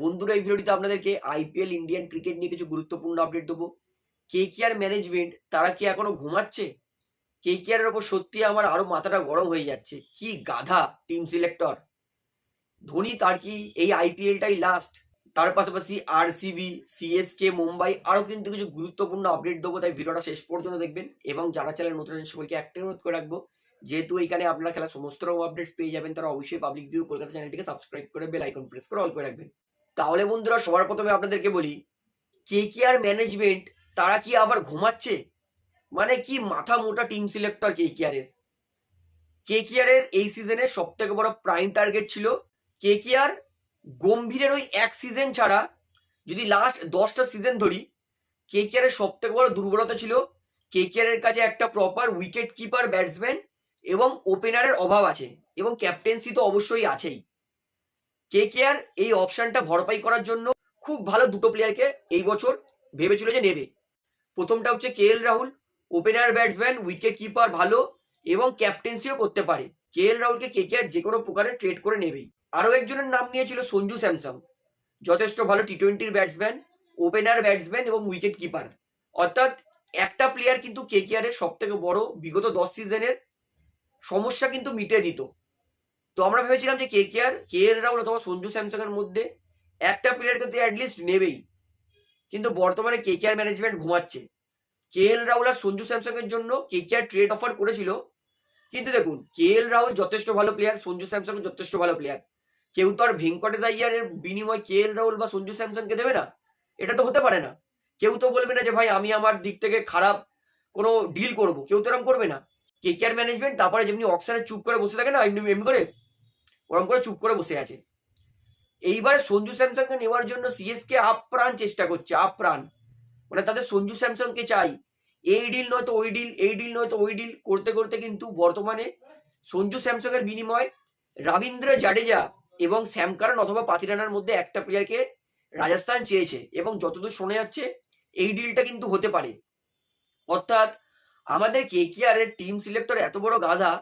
বন্ধুরা, এই ভিডিওটিতে আপনাদেরকে আইপিএল ইন্ডিয়ান ক্রিকেট নিয়ে কিছু গুরুত্বপূর্ণ আপডেট দেবো। কে কেআর ম্যানেজমেন্ট তারা কি এখনও ঘুমাচ্ছে? কে কেআরের ওপর সত্যি আমার আরও মাথাটা গরম হয়ে যাচ্ছে। কি গাধা টিম সিলেক্টর ধোনি তার কি এই আইপিএলটাই লাস্ট তার পাশাপাশি আরসিবি সিএসকে মুম্বাই আরও কিন্তু কিছু গুরুত্বপূর্ণ আপডেট দেবো, তাই ভিডিওটা শেষ পর্যন্ত দেখবেন। এবং যারা চ্যানেল নতুন আছেন, সকলকে একটা অনুরোধ করে রাখব, যেহেতু এখানে আপনারা খেলা সমস্ত রকম আপডেটস পেয়ে যাবেন, তারা অবশ্যই পাবলিক ভিউ কলকাতা চ্যানেলটিকে সাবস্ক্রাইব করে বেল আইকন প্রেস করে অল করে রাখবেন। তাহলে বন্ধুরা সবার প্রথমে আপনাদেরকে বলি, কে কে আর ম্যানেজমেন্ট তারা কি আবার ঘুমাচ্ছে? মানে কি মাথা মোটা টিম সিলেক্টর কে কে আর এর? কে কে আর এর এই সিজনে সব থেকে বড় প্রাইম টার্গেট ছিল কে কে আর? গম্ভীরের ওই এক সিজন ছাড়া যদি লাস্ট দশটা সিজন ধরি, কে কে আর এর সব থেকে বড় দুর্বলতা ছিল কে কে আর এর কাছে একটা প্রপার উইকেট কিপার ব্যাটসম্যান এবং ওপেনারের অভাব আছে এবং ক্যাপ্টেন্সি তো অবশ্যই আছেই। কে এই অপশনটা ভরপাই করার জন্য খুব ভালো দুটো প্লেয়ারকে এই বছর ভেবেছিল যে নেবে। প্রথমটা হচ্ছে K L Rahul opener batsman wicket keeper ভালো এবং ক্যাপ্টেন্সিও করতে পারে। কে এল রাহুলকে কে কে আর যে কোনো প্রকারে ট্রেড করে নেবেই। আরও একজনের নাম নিয়েছিল সঞ্জু স্যামসং, যথেষ্ট ভালো টি টোয়েন্টির ব্যাটসম্যান ওপেনার ব্যাটসম্যান এবং উইকেট কিপার অর্থাৎ একটা প্লেয়ার কিন্তু কে কে আর এর সব থেকে বড়, বিগত দশ সিজনের সমস্যা কিন্তু মিটে দিত। তো আমরা ভেবেছিলাম যে কে কে আর কে এল রাহুল অথবা সঞ্জু স্যামসং এর মধ্যে একটা প্লেয়ার কিন্তু অ্যাটলিস্ট নেবেই। কিন্তু বর্তমানে কে কে আর ম্যানেজমেন্ট ঘুমাচ্ছে। কে এল রাহুল আর সঞ্জু স্যামসং এর জন্য কে কে আর ট্রেড অফার করেছিল। কিন্তু দেখুন কে এল রাহুল যথেষ্ট ভালো প্লেয়ার সঞ্জু স্যামসং যথেষ্ট ভালো প্লেয়ার কেউ তো আর ভেঙ্কটেশ আইয়ারের বিনিময় কে এল রাহুল বা সঞ্জু স্যামসংকে দেবে না? এটা তো হতে পারে না। কেউ তো বলবে না যে ভাই, আমি আমার দিক থেকে খারাপ কোনো ডিল করব। কেউ তো এরকম করবে না। কে কে আর ম্যানেজমেন্ট তারপরে যেমনি অক্সারে চুপ করে বসে থাকে না, এমনি এমনি করে ওরকম করে চুপ করে বসে আছে। এইবার সঞ্জু স্যামসংকে নেওয়ার জন্য সিএসকে আপ্রাণ চেষ্টা করছে, আপ্রাণ। মানে তাদের সঞ্জু স্যামসংকে চাই। এই ডিল নয়তো ওই ডিল এই ডিল নয়তো ওই ডিল করতে করতে কিন্তু বর্তমানে সঞ্জু স্যামসং এর বিনিময় রবীন্দ্র জাডেজা এবং শ্যাম কারণ অথবা পাতিরানার মধ্যে একটা প্লেয়ারকে রাজস্থান চেয়েছে এবং যতদূর শোনা যাচ্ছে, এই ডিলটা কিন্তু হতে পারে। অর্থাৎ আমাদের কে কে আর এর টিম সিলেক্টর এত বড় গাধা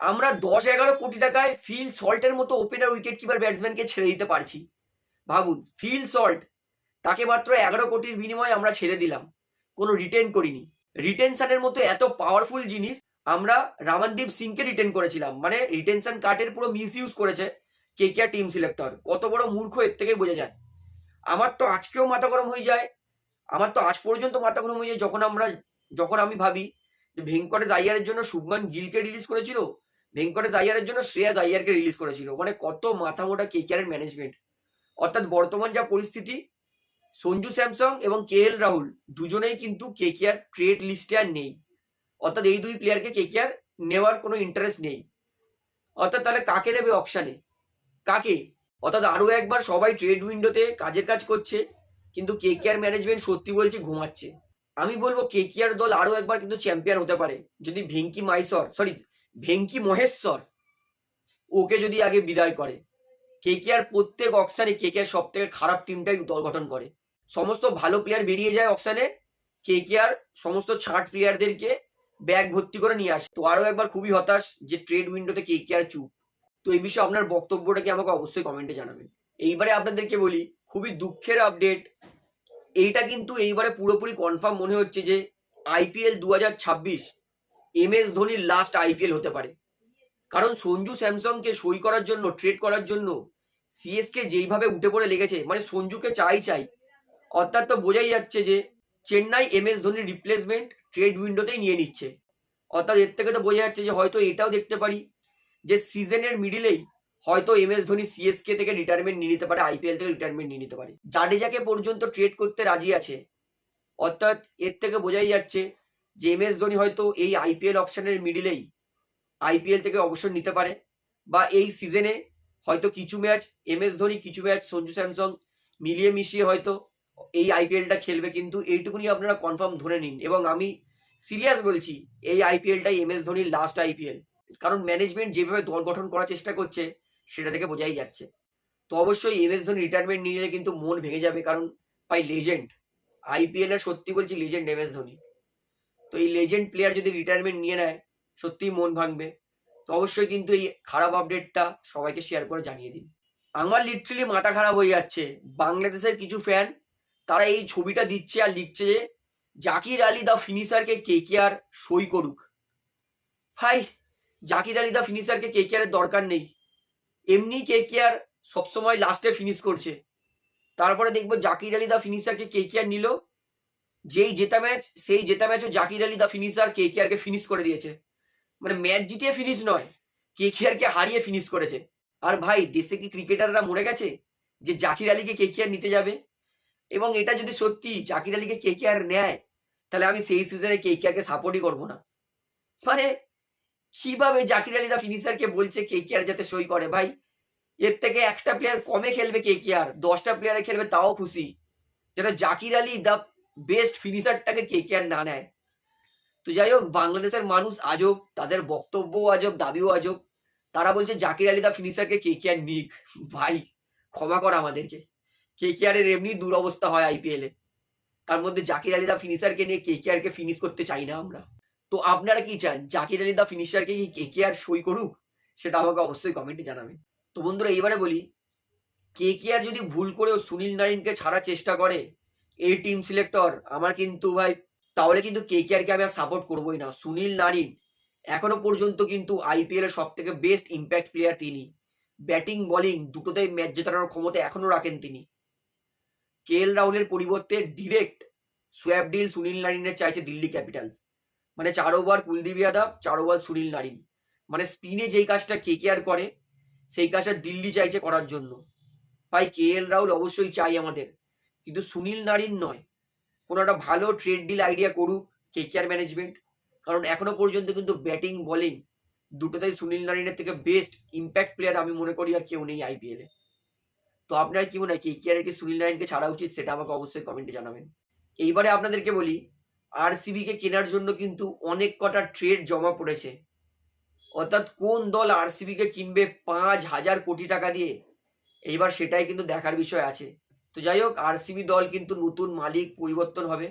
আমরা দশ এগারো কোটি টাকায় ফিল সল্টের মতো ওপেনার উইকেট কিপার ব্যাটসম্যানকে ছেড়ে দিতে পারছি। ভাবুন, ফিল সল্ট, তাকে মাত্র এগারো কোটির বিনিময়ে আমরা ছেড়ে দিলাম। কোনো রিটেন করিনি। রিটেনশনের মতো এত পাওয়ারফুল জিনিস, আমরা রামানদীপ সিংকে রিটেন করেছিলাম। মানে রিটেনশন কার্ডের পুরো মিস ইউজ করেছে কে কে টিম সিলেক্টর কত বড় মূর্খ এর থেকে বোঝা যায়। আমার তো আজকেও মাথা গরম হয়ে যায়। আমার তো আজ পর্যন্ত মাথা গরম হয়ে যায় যখন আমরা, যখন আমি ভাবি যে ভেঙ্কটেশ আইয়ারের জন্য শুভমান গিলকে রিলিজ করেছিল ভেঙ্কটেশ আইয়ারের জন্য শ্রেয়াস আইয়ারকে রিলিজ করেছিল। মানে কত মাথা মোটা কে কেয়ারের ম্যানেজমেন্ট অর্থাৎ বর্তমান যা পরিস্থিতি, সঞ্জু স্যামসং এবং কে এল রাহুল দুজনেই কিন্তু কে কেয়ার ট্রেড লিস্টে আর নেই। অর্থাৎ এই দুই প্লেয়ারকে কে কেয়ার নেওয়ার কোনো ইন্টারেস্ট নেই। অর্থাৎ তাহলে কাকে নেবে অপশানে কাকে? অর্থাৎ আরও একবার সবাই ট্রেড উইন্ডোতে কাজের কাজ করছে, কিন্তু কে কেয়ার ম্যানেজমেন্ট সত্যি বলছি ঘুমাচ্ছে। আমি বলব কে কেয়ার দল আরও একবার কিন্তু চ্যাম্পিয়ন হতে পারে। যদি ভেঙ্কি মাইসর সরি ভেঙ্কি মহেশ্বর ওকে যদি আগে বিদায় করে, কে কে আর প্রত্যেক অকশানে কে কে সব থেকে খারাপ টিমটাই দল গঠন করে? সমস্ত ভালো প্লেয়ার বেরিয়ে যায় অকশানে কে কে আর সমস্ত ছাট প্লেয়ারদেরকে ব্যাগ ভর্তি করে নিয়ে আসে। তো আরও একবার খুবই হতাশ যে ট্রেড উইন্ডোতে কে কে আর চুপ। তো এই বিষয়ে আপনার বক্তব্যটা কি আমাকে অবশ্যই কমেন্টে জানাবেন। এইবারে আপনাদেরকে বলি, খুবই দুঃখের আপডেট এইটা কিন্তু এইবারে পুরোপুরি কনফার্ম মনে হচ্ছে যে আইপিএল দু হাজার ছাব্বিশ এম এস ধোনির লাস্ট আইপিএল হতে পারে। কারণ সঞ্জু স্যামসংকে সই করার জন্য ট্রেড করার জন্য সিএসকে যেইভাবে উঠে পড়ে লেগেছে মানে সঞ্জুকে চাই চাই। অর্থাৎ তো বোঝাই যাচ্ছে যে, চেন্নাই এম এস ধোনির রিপ্লেসমেন্ট ট্রেড উইন্ডোতেই নিয়ে নিচ্ছে। অর্থাৎ এর থেকে তো বোঝা যাচ্ছে যে, হয়তো এটাও দেখতে পারি যে সিজনের মিডিলেই হয়তো এম এস ধোনি সিএসকে থেকে রিটায়ারমেন্ট নিয়ে নিতে পারে আইপিএল থেকে রিটায়ারমেন্ট নিয়ে নিতে পারে। জাডেজাকে পর্যন্ত ট্রেড করতে রাজি আছে। অর্থাৎ এর থেকে বোঝাই যাচ্ছে যে এম এস ধোনি হয়তো এই আইপিএল অপশনের মিডিলেই আইপিএল থেকে অবসর নিতে পারে বা এই সিজনে হয়তো কিছু ম্যাচ এম এস ধোনি, কিছু ম্যাচ সঞ্জু স্যামসং মিলিয়ে মিশিয়ে হয়তো এই আইপিএলটা খেলবে। কিন্তু এইটুকুনি আপনারা কনফার্ম ধরে নিন এবং আমি সিরিয়াস বলছি এই আইপিএলটাই এম এস ধোনির লাস্ট আইপিএল কারণ ম্যানেজমেন্ট যেভাবে দল গঠন করার চেষ্টা করছে, সেটা থেকে বোঝাই যাচ্ছে। তো অবশ্যই এম এস ধোনি রিটায়ারমেন্ট নিয়ে নিলে কিন্তু মন ভেঙে যাবে, কারণ ভাই লেজেন্ড আইপিএল এর সত্যি বলছি লেজেন্ড এম এস ধোনি। তো এই লেজেন্ড প্লেয়ার যদি রিটায়ারমেন্ট নিয়ে নেয়, সত্যিই মন ভাঙবে। তো অবশ্যই কিন্তু এই খারাপ আপডেটটা সবাইকে শেয়ার করে জানিয়ে দিন। আমার লিটারালি মাথা খারাপ হয়ে যাচ্ছে। বাংলাদেশের কিছু ফ্যান তারা এই ছবিটা দিচ্ছে আর লিখছে যে, জাকির আলী দা ফিনিশারকে কে কে আর সই করুক। ভাই, জাকির আলী দা ফিনিশারকে কে কে আর দরকার নেই। এমনি কে কে আর সবসময় লাস্টে ফিনিশ করছে। তারপরে দেখব জাকির আলী দা ফিনিশারকে কে কে আর নিল। যেই জেতা ম্যাচ, সেই জেতা ম্যাচও Zakir Ali the finisher K K আরকে finish করে দিয়েছে। মানে ম্যাচ জিতিয়ে ফিনিশ নয়, কে কে আরকে হারিয়ে ফিনিশ করেছে। আর ভাই, দেশে কি ক্রিকেটাররা মরে গেছে? যে জাকির আলীকে কে কে আর নিতে যাবে? এবং এটা যদি সত্যি জাকির আলীকে কে কে আর নেয়, তাহলে আমি সেই সিজনে কে কে আরকে সাপোর্টই করব না। মানে কীভাবে জাকির আলী দা ফিনিশারকে বলছে কে কে আর যাতে সই করে? ভাই, এর থেকে একটা প্লেয়ার কমে খেলবে কে কে আর, দশটা প্লেয়ারে খেলবে তাও খুশি। যেটা জাকির আলী দা বেস্ট ফিনিশারটাকে কে কে আর না নেয়। তো যাই হোক বাংলাদেশের মানুষ আজব তাদের বক্তব্যও আজব দাবিও আজব তারা বলছে জাকির আলী দা ফিনিশারকে কে কে আর নিক। ভাই, ক্ষমা কর আমাদেরকে। কে কে আর এমনি দুরবস্থা হয় আইপিএল তার মধ্যে জাকির আলী দা ফিনিশারকে নিয়ে কে কে আর কে ফিনিশ করতে চাই না আমরা। তো আপনারা কি চান? জাকির আলী দা ফিনিশারকে কি কে কে আর সই করুক? সেটা আমাকে অবশ্যই কমেন্টে জানাবেন। তো বন্ধুরা, এইবারে বলি, কে কে আর যদি ভুল করেও সুনীল নারিনকে ছাড়ার চেষ্টা করে এই টিম সিলেক্টর আমার কিন্তু ভাই, তাহলে কিন্তু কে কে আরকে আমি আর সাপোর্ট করবোই না। সুনীল নারিন, এখনও পর্যন্ত কিন্তু আইপিএল এর সব থেকে বেস্ট ইম্প্যাক্ট প্লেয়ার তিনি। ব্যাটিং বোলিং দুটোতেই ম্যাচ জেতানোর ক্ষমতা এখনও রাখেন তিনি। কে এল রাহুলের পরিবর্তে ডিরেক্ট সোয়াব ডিল সুনীল নারিনের চাইছে দিল্লি ক্যাপিটালস মানে চার ওভার কুলদীপ যাদব, চার ওভার সুনীল নারিন। মানে স্পিনে যেই কাজটা কে কে আর করে, সেই কাজটা দিল্লি চাইছে করার জন্য। ভাই কে এল রাহুল অবশ্যই চাই আমাদের। কিন্তু সুনীল নারীর নয়। কোনো একটা ভালো ট্রেড ডিল আইডিয়া করুক, কে কে আর ম্যানেজমেন্ট কারণ এখনও পর্যন্ত কিন্তু ব্যাটিং বলিং দুটোতেই সুনীল নারিনের থেকে বেস্ট ইম্প্যাক্ট প্লেয়ার আমি মনে করি আর কেউ নেই আইপিএল তো আপনার কি মনে হয়, কে কে আর কি সুনীল নারিনকে ছাড়া উচিত সেটা আমাকে অবশ্যই কমেন্টে জানাবেন। এইবারে আপনাদেরকে বলি আরসিবি কে কেনার জন্য কিন্তু অনেক কটা ট্রেড জমা পড়েছে। অর্থাৎ কোন দল আরসিবি কে কিনবে পাঁচ হাজার কোটি টাকা দিয়ে, এইবার সেটাই কিন্তু দেখার বিষয় আছে। তো যাই হোক আরসিবি দল কিন্তু নতুন মালিক পরিবর্তন হবে।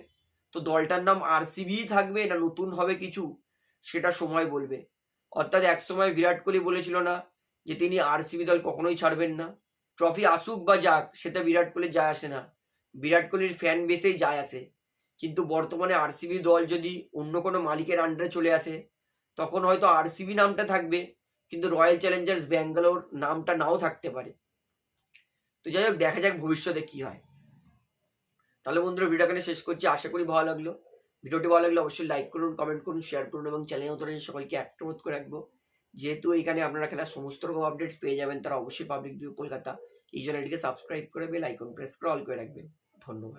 তো দলটার নাম আরসিবি থাকবে না নতুন হবে কিছু, সেটা সময় বলবে। অর্থাৎ একসময় বিরাট কোহলি বলেছিল না যে তিনি আরসিবি দল কখনোই ছাড়বেন না। ট্রফি আসুক বা যাক, সেটা বিরাট কোহলির যায় আসে না। বিরাট কোহলির ফ্যান বেসেই যায় আসে। কিন্তু বর্তমানে আরসিবি দল যদি অন্য কোনো মালিকের আন্ডারে চলে আসে, তখন হয়তো আরসিবি নামটা থাকবে, কিন্তু রয়্যাল চ্যালেঞ্জার্স ব্যাঙ্গালোর নামটা নাও থাকতে পারে। তো যাই হোক, দেখা যাক ভবিষ্যতে কি হয়। তাহলে বন্ধুরা ভিডিও এখানে শেষ করছি। আশা করি ভালো লাগল। ভিডিওটি ভালো লাগলে অবশ্যই লাইক করুন কমেন্ট করুন শেয়ার করুন এবং চ্যানেল নতুন সকলকে অনুরোধ করে রাখব। যেহেতু এখানে আপনারা খেলার সমস্ত রকম আপডেটস পেয়ে যাবেন, তারা অবশ্যই পাবলিক ভিউ কলকাতা। এই চ্যানেলটিকে সাবস্ক্রাইব করে বেল আইকন প্রেস করে অল করে রাখবেন। ধন্যবাদ।